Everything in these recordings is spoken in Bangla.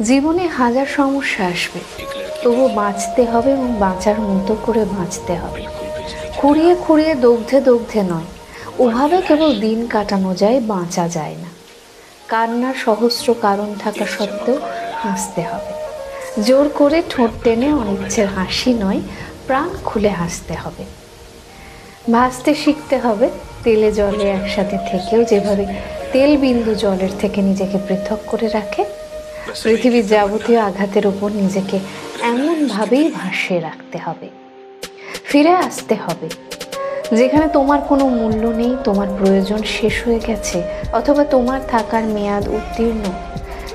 জীবনে হাজার সমস্যা আসবে। তবু বাঁচতে হবে এবং বাঁচার মতো করে বাঁচতে হবে। খুঁড়িয়ে খুঁড়িয়ে দগ্ধে দগ্ধে নয়, ওভাবে কেবল দিন কাটানো যায়, বাঁচা যায় না। কান্নার সহস্র কারণ থাকা সত্ত্বেও হাসতে হবে। জোর করে ঠোঁট টেনে অনিচ্ছের হাসি নয়, প্রাণ খুলে হাসতে হবে। ভাসতে শিখতে হবে, তেলে জলে একসাথে থেকেও যেভাবে তেল বিন্দু জলের থেকে নিজেকে পৃথক করে রাখে পৃথিবীর যাবতীয় আঘাতের উপর নিজেকে এমনভাবেই ভাসিয়ে রাখতে হবে। ফিরে আসতে হবে। যেখানে তোমার কোনো মূল্য নেই, তোমার প্রয়োজন শেষ হয়ে গেছে, অথবা তোমার থাকার মেয়াদ উত্তীর্ণ,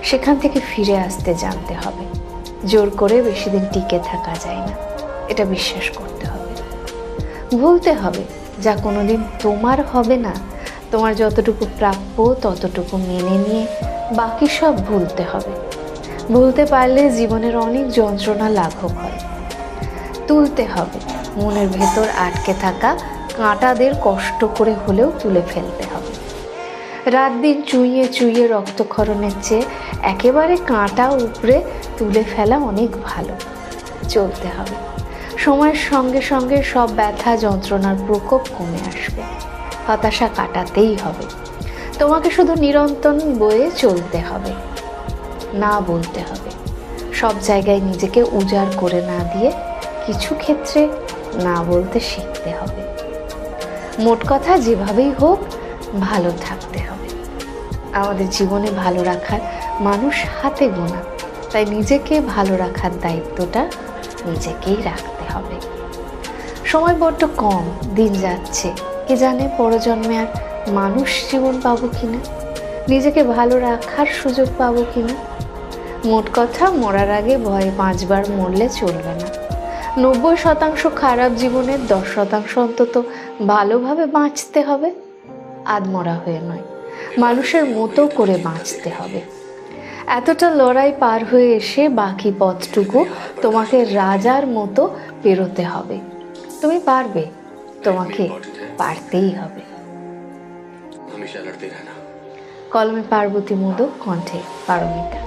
সেখান থেকে ফিরে আসতে জানতে হবে। জোর করে বেশি দিন টিকে থাকা যায় না। এটা বিশ্বাস করতে হবে। ভুলতে হবে, যা কোনোদিন তোমার হবে না। তোমার যতটুকু প্রাপ্য, ততটুকু মেনে নিয়ে বাকি সব ভুলতে হবে। ভুলতে পারলে জীবনের অনেক যন্ত্রণা লাঘব হয়। তুলতে হবে, মনের ভেতর আটকে থাকা কাঁটাদের কষ্ট করে হলেও তুলে ফেলতে হবে। রাত দিন চুইয়ে চুইয়ে রক্তক্ষরণের চেয়ে একেবারে কাঁটা উপরে তুলে ফেলা অনেক ভালো। চলতে হবে, সময়ের সঙ্গে সঙ্গে সব ব্যথা যন্ত্রণার প্রকোপ কমে আসবে। হতাশা কাটাতেই হবে। তোমাকে শুধু নিরন্তর বয়ে চলতে হবে, না বলতে হবে। সব জায়গায় নিজেকে উজাড় করে না দিয়ে কিছু ক্ষেত্রে না বলতে শিখতে হবে। মোট কথা, যেভাবেই হোক, ভালো থাকতে হবে। আমাদের জীবনে ভালো রাখার মানুষ হাতে গোনা, তাই নিজেকে ভালো রাখার দায়িত্বটা নিজেকেই রাখতে হবে। সময় বড্ড কম, দিন যাচ্ছে, কে জানে পরজন্মে আর মানুষ জীবন পাবো কিনা? নিজেকে ভালো রাখার সুযোগ পাবো কিনা? মোট কথা, মরার আগে ভয়ে পাঁচবার মরলে চলবে না। নব্বই শতাংশ খারাপ জীবনের দশ শতাংশ অন্তত ভালোভাবে বাঁচতে হবে। আদমরা হয়ে নয়, মানুষের মতো করে বাঁচতে হবে। এতটা লড়াই পার হয়ে এসে বাকি পথটুকু তোমাকে রাজার মতো পেরোতে হবে। তুমি পারবে, তোমাকে পারতেই হবে। কলমে পার্বতী মোদক কণ্ঠে পারমিতা।